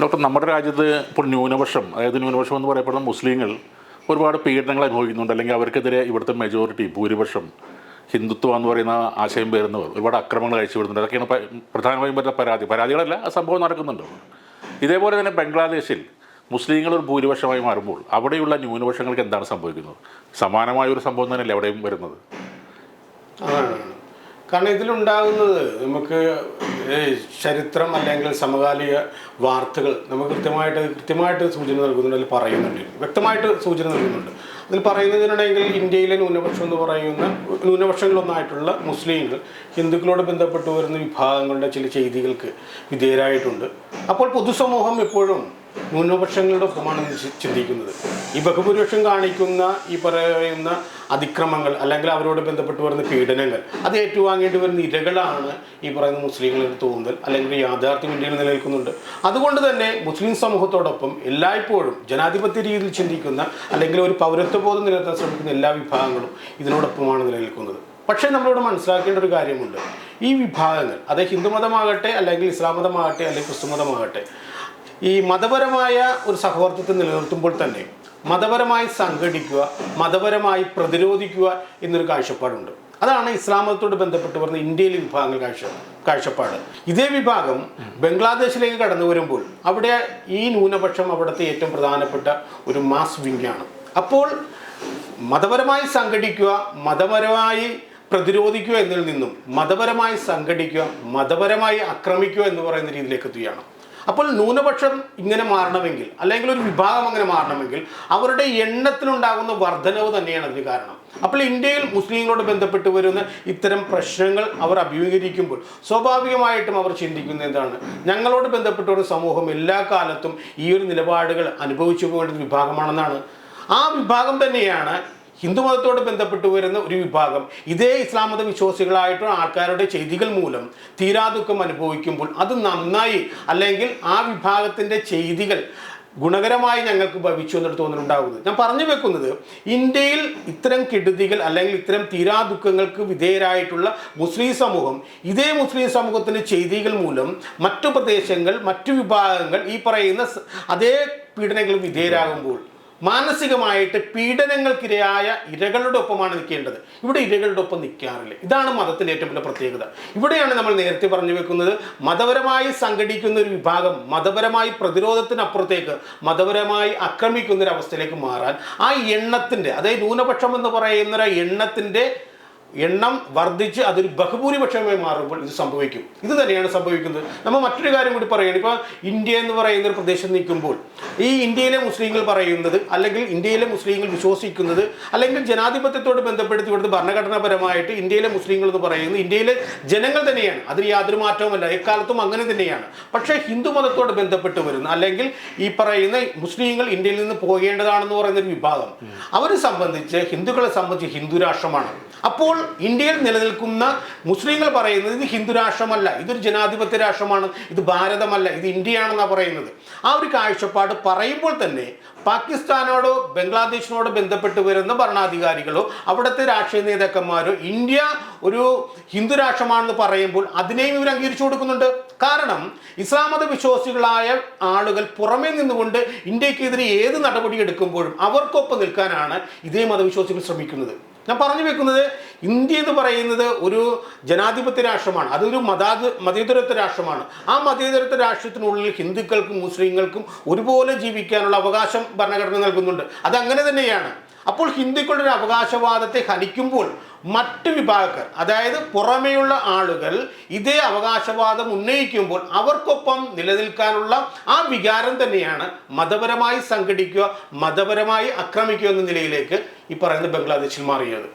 Doctor നമ്മുടെ രാജ്യത്ത് ഇപ്പോൾ ന്യൂനപക്ഷം അതായത് ന്യൂനപക്ഷം എന്ന് പറയപ്പെടുന്ന മുസ്ലിങ്ങൾ ഒരുപാട് പീഡനങ്ങൾ അനുഭവിക്കുന്നുണ്ട്. അല്ലെങ്കിൽ അവർക്കെതിരെ ഇവിടുത്തെ മെജോറിറ്റി ഭൂരിപക്ഷം ഹിന്ദുത്വം എന്ന് പറയുന്ന ആശയം വരുന്നവർ ഒരുപാട് അക്രമങ്ങൾ അയച്ചുവിടുന്നുണ്ട് അതൊക്കെയാണ് പ- പ്രധാനമായും വരുന്ന പരാതി. പരാതികളല്ല ആ സംഭവം നടക്കുന്നുണ്ട്. ഇതേപോലെ തന്നെ ബംഗ്ലാദേശിൽ മുസ്ലിങ്ങൾ ഒരു ഭൂരിപക്ഷമായി മാറുമ്പോൾ അവിടെയുള്ള ന്യൂനപക്ഷങ്ങൾക്ക് എന്താണ് സംഭവിക്കുന്നത്? സമാനമായ ഒരു സംഭവം തന്നെയല്ലേ അവിടെയും വരുന്നത്? കാരണം ഇതിലുണ്ടാകുന്നത് നമുക്ക് ചരിത്രം അല്ലെങ്കിൽ സമകാലിക വാർത്തകൾ നമുക്ക് കൃത്യമായിട്ട് കൃത്യമായിട്ട് സൂചന നൽകുന്നുണ്ട് അതിൽ പറയുന്നുണ്ട്. വ്യക്തമായിട്ട് സൂചന നൽകുന്നുണ്ട്. അതിൽ പറയുന്നതിനുണ്ടെങ്കിൽ ഇന്ത്യയിലെ ന്യൂനപക്ഷം എന്ന് പറയുന്ന ന്യൂനപക്ഷങ്ങളൊന്നായിട്ടുള്ള മുസ്ലിങ്ങൾ ഹിന്ദുക്കളോട് ബന്ധപ്പെട്ട് വരുന്ന വിഭാഗങ്ങളുടെ ചില ചെയ്തികൾക്ക് വിധേയരായിട്ടുണ്ട്. അപ്പോൾ പൊതുസമൂഹം എപ്പോഴും ന്യൂനപക്ഷങ്ങളുടെ ഒപ്പമാണ് ചിന്തിക്കുന്നത്. ഈ ബഹുഭൂരിപക്ഷം കാണിക്കുന്ന ഈ പറയുന്ന അതിക്രമങ്ങൾ അല്ലെങ്കിൽ അവരോട് ബന്ധപ്പെട്ട് വരുന്ന പീഡനങ്ങൾ അത് ഏറ്റുവാങ്ങേണ്ടി വരുന്ന ഇരകളാണ് ഈ പറയുന്ന മുസ്ലിങ്ങളുടെ തോന്നൽ അല്ലെങ്കിൽ യാഥാർത്ഥ്യം ഇന്ത്യയിൽ നിലനിൽക്കുന്നുണ്ട്. അതുകൊണ്ട് തന്നെ മുസ്ലിം സമൂഹത്തോടൊപ്പം എല്ലായ്പ്പോഴും ജനാധിപത്യ രീതിയിൽ ചിന്തിക്കുന്ന അല്ലെങ്കിൽ ഒരു പൗരത്വബോധം നിലനിർത്താൻ ശ്രമിക്കുന്ന എല്ലാ വിഭാഗങ്ങളും ഇതിനോടൊപ്പമാണ് നിലനിൽക്കുന്നത്. പക്ഷേ നമ്മളിവിടെ മനസ്സിലാക്കേണ്ട ഒരു കാര്യമുണ്ട്. ഈ വിഭാഗങ്ങൾ അത് ഹിന്ദുമതമാകട്ടെ അല്ലെങ്കിൽ ഇസ്ലാം മതമാകട്ടെ അല്ലെങ്കിൽ ക്രിസ്തു മതമാകട്ടെ ഈ മതപരമായ ഒരു സഹവർത്തിത്വം നിലനിർത്തുമ്പോൾ തന്നെ മതപരമായി സംഘടിക്കുക മതപരമായി പ്രതിരോധിക്കുക എന്നൊരു കാഴ്ചപ്പാടുണ്ട്. അതാണ് ഇസ്ലാം മതത്തോട് ബന്ധപ്പെട്ട് പറഞ്ഞ ഇന്ത്യയിലെ വിഭാഗങ്ങൾ കാഴ്ച കാഴ്ചപ്പാട്. ഇതേ വിഭാഗം ബംഗ്ലാദേശിലേക്ക് കടന്നു വരുമ്പോൾ അവിടെ ഈ ന്യൂനപക്ഷം അവിടുത്തെ ഏറ്റവും പ്രധാനപ്പെട്ട ഒരു മാസ് വിങ്ങാണ് അപ്പോൾ മതപരമായി സംഘടിക്കുക മതപരമായി പ്രതിരോധിക്കുക എന്നതിൽ നിന്നും മതപരമായി സംഘടിക്കുക മതപരമായി ആക്രമിക്കുക എന്ന് പറയുന്ന രീതിയിലേക്ക് എത്തുകയാണ്. അപ്പോൾ ന്യൂനപക്ഷം ഇങ്ങനെ മാറണമെങ്കിൽ അല്ലെങ്കിൽ ഒരു വിഭാഗം അങ്ങനെ മാറണമെങ്കിൽ അവരുടെ എണ്ണത്തിലുണ്ടാകുന്ന വർധനവ് തന്നെയാണ് അതിന് കാരണം. അപ്പോൾ ഇന്ത്യയിൽ മുസ്ലിങ്ങളോട് ബന്ധപ്പെട്ട് വരുന്ന ഇത്തരം പ്രശ്നങ്ങൾ അവർ അഭിമുഖീകരിക്കുമ്പോൾ സ്വാഭാവികമായിട്ടും അവർ ചിന്തിക്കുന്ന എന്താണ്? ഞങ്ങളോട് ബന്ധപ്പെട്ട ഒരു സമൂഹം എല്ലാ കാലത്തും ഈ ഒരു നിലപാടുകൾ അനുഭവിച്ചു പോകേണ്ട വിഭാഗമാണെന്നാണ്. ആ വിഭാഗം തന്നെയാണ് ഹിന്ദുമതത്തോട് ബന്ധപ്പെട്ട് വരുന്ന ഒരു വിഭാഗം ഇതേ ഇസ്ലാം മത വിശ്വാസികളായിട്ടുള്ള ആൾക്കാരുടെ ചെയ്തികൾ മൂലം തീരാദുഃഖം അനുഭവിക്കുമ്പോൾ അത് നന്നായി അല്ലെങ്കിൽ ആ വിഭാഗത്തിന്റെ ചെയ്തികൾ ഗുണകരമായി ഞങ്ങൾക്ക് ഭവിച്ചു എന്നൊരു തോന്നലുണ്ടാകുന്നത് ഞാൻ പറഞ്ഞു വെക്കുന്നത് ഇന്ത്യയിൽ ഇത്തരം കെടുതികൾ അല്ലെങ്കിൽ ഇത്തരം തീരാ ദുഃഖങ്ങൾക്ക് വിധേയരായിട്ടുള്ള മുസ്ലിം സമൂഹം ഇതേ മുസ്ലിം സമൂഹത്തിന്റെ ചെയ്തികൾ മൂലം മറ്റു പ്രദേശങ്ങൾ മറ്റു വിഭാഗങ്ങൾ ഈ പറയുന്ന അതേ പീഡനങ്ങൾ വിധേയരാകുമ്പോൾ മാനസികമായിട്ട് പീഡനങ്ങൾക്കിരയായ ഇരകളുടെ ഒപ്പമാണ് നിൽക്കേണ്ടത്. ഇവിടെ ഇരകളുടെ ഒപ്പം നിൽക്കാറില്ല. ഇതാണ് മതത്തിന്റെ ഏറ്റവും വലിയ പ്രത്യേകത. ഇവിടെയാണ് നമ്മൾ നേരത്തെ പറഞ്ഞു വെക്കുന്നത് മതപരമായി സംഘടിക്കുന്ന ഒരു വിഭാഗം മതപരമായി പ്രതിരോധത്തിനപ്പുറത്തേക്ക് മതപരമായി ആക്രമിക്കുന്ന ഒരു അവസ്ഥയിലേക്ക് മാറാൻ ആ എണ്ണത്തിന്റെ അതായത് ന്യൂനപക്ഷം എന്ന് പറയുന്ന എണ്ണത്തിന്റെ എണ്ണം വർദ്ധിച്ച് അതൊരു ബഹുഭൂരിപക്ഷമായി മാറുമ്പോൾ ഇത് സംഭവിക്കും. ഇത് തന്നെയാണ് സംഭവിക്കുന്നത്. നമ്മൾ മറ്റൊരു കാര്യം കൂടി പറയുകയാണ് ഇപ്പോൾ ഇന്ത്യ എന്ന് പറയുന്ന ഒരു പ്രദേശം നിൽക്കുമ്പോൾ ഈ ഇന്ത്യയിലെ മുസ്ലിങ്ങൾ പറയുന്നത് അല്ലെങ്കിൽ ഇന്ത്യയിലെ മുസ്ലിങ്ങൾ വിശ്വസിക്കുന്നത് അല്ലെങ്കിൽ ജനാധിപത്യത്തോട് ബന്ധപ്പെടുത്തി ഇവിടുത്തെ ഭരണഘടനാപരമായിട്ട് ഇന്ത്യയിലെ മുസ്ലിങ്ങൾ എന്ന് പറയുന്നത് ഇന്ത്യയിലെ ജനങ്ങൾ തന്നെയാണ്. അതിന് യാതൊരു മാറ്റവുമല്ല. എക്കാലത്തും അങ്ങനെ തന്നെയാണ്. പക്ഷേ ഹിന്ദു മതത്തോട് ബന്ധപ്പെട്ട് വരുന്ന അല്ലെങ്കിൽ ഈ പറയുന്ന മുസ്ലിങ്ങൾ ഇന്ത്യയിൽ നിന്ന് പോകേണ്ടതാണെന്ന് പറയുന്ന ഒരു വിഭാഗം. അവരെ സംബന്ധിച്ച് ഹിന്ദുക്കളെ സംബന്ധിച്ച് ഹിന്ദു രാഷ്ട്രമാണ്. അപ്പോൾ ഇന്ത്യയിൽ നിലനിൽക്കുന്ന മുസ്ലിങ്ങൾ പറയുന്നത് ഇത് ഹിന്ദു രാഷ്ട്രമല്ല ഇതൊരു ജനാധിപത്യ രാഷ്ട്രമാണ് ഇത് ഭാരതമല്ല ഇത് ഇന്ത്യയാണെന്നാണ് പറയുന്നത്. ആ ഒരു കാഴ്ചപ്പാട് പറയുമ്പോൾ തന്നെ പാകിസ്ഥാനോടോ ബംഗ്ലാദേശിനോടോ ബന്ധപ്പെട്ട് വരുന്ന ഭരണാധികാരികളോ അവിടുത്തെ രാഷ്ട്രീയ നേതാക്കന്മാരോ ഇന്ത്യ ഒരു ഹിന്ദു രാഷ്ട്രമാണെന്ന് പറയുമ്പോൾ അതിനെയും ഇവർ അംഗീകരിച്ചു കൊടുക്കുന്നുണ്ട്. കാരണം ഇസ്ലാം മത വിശ്വാസികളായ ആളുകൾ പുറമേ നിന്നുകൊണ്ട് ഇന്ത്യക്കെതിരെ ഏത് നടപടി എടുക്കുമ്പോഴും അവർക്കൊപ്പം നിൽക്കാനാണ് ഇതേ മതവിശ്വാസികൾ ശ്രമിക്കുന്നത്. ഞാൻ പറഞ്ഞു വെക്കുന്നത് ഇന്ത്യ എന്ന് പറയുന്നത് ഒരു ജനാധിപത്യ രാഷ്ട്രമാണ്. അതൊരു മതാത് മതേതരത്വ രാഷ്ട്രമാണ്. ആ മതേതരത്വ രാഷ്ട്രത്തിനുള്ളിൽ ഹിന്ദുക്കൾക്കും മുസ്ലിങ്ങൾക്കും ഒരുപോലെ ജീവിക്കാനുള്ള അവകാശം ഭരണഘടന നൽകുന്നുണ്ട്. അതങ്ങനെ തന്നെയാണ്. അപ്പോൾ ഹിന്ദുക്കളുടെ ഒരു അവകാശവാദത്തെ ഹനിക്കുമ്പോൾ മറ്റ് വിഭാഗക്കാർ അതായത് പുറമേയുള്ള ആളുകൾ ഇതേ അവകാശവാദം ഉന്നയിക്കുമ്പോൾ അവർക്കൊപ്പം നിലനിൽക്കാനുള്ള ആ വികാരം തന്നെയാണ് മതപരമായി സംഘടിക്കുക മതപരമായി ആക്രമിക്കുക എന്ന നിലയിലേക്ക് ഈ പറയുന്ന ബംഗ്ലാദേശിൽ മാറിയത്.